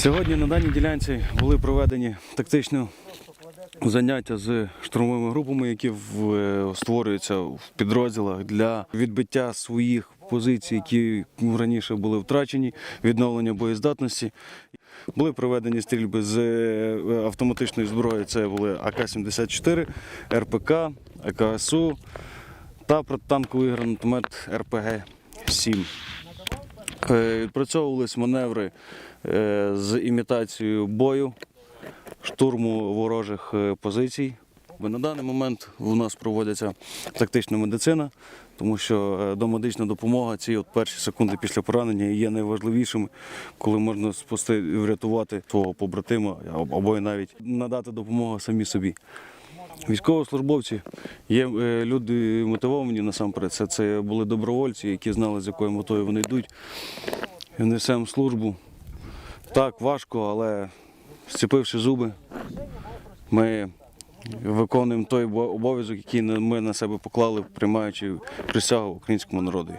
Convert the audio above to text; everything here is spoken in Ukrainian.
Сьогодні на даній ділянці були проведені тактичні заняття з штурмовими групами, які е, створюються в підрозділах для відбиття своїх позицій, які раніше були втрачені, відновлення боєздатності. Були проведені стрільби з е, автоматичної зброї. Це були АК-74, РПК, АКСУ та протитанковий гранатомет РПГ-7. Е, Відпрацьовувались маневри е, з імітацією бою, штурму ворожих е, позицій. На даний момент у нас проводиться тактична медицина, тому що домедична допомога ці от перші секунди після поранення є найважливішими, коли можна спасти врятувати свого побратима або навіть надати допомогу самі собі. Військовослужбовці є е, люди мотивовані насамперед. Це, це були добровольці, які знали, з якою метою вони йдуть. Несемо службу. Так, важко, але зціпивши зуби, ми виконуємо той обов'язок, який ми на себе поклали, приймаючи присягу українському народу.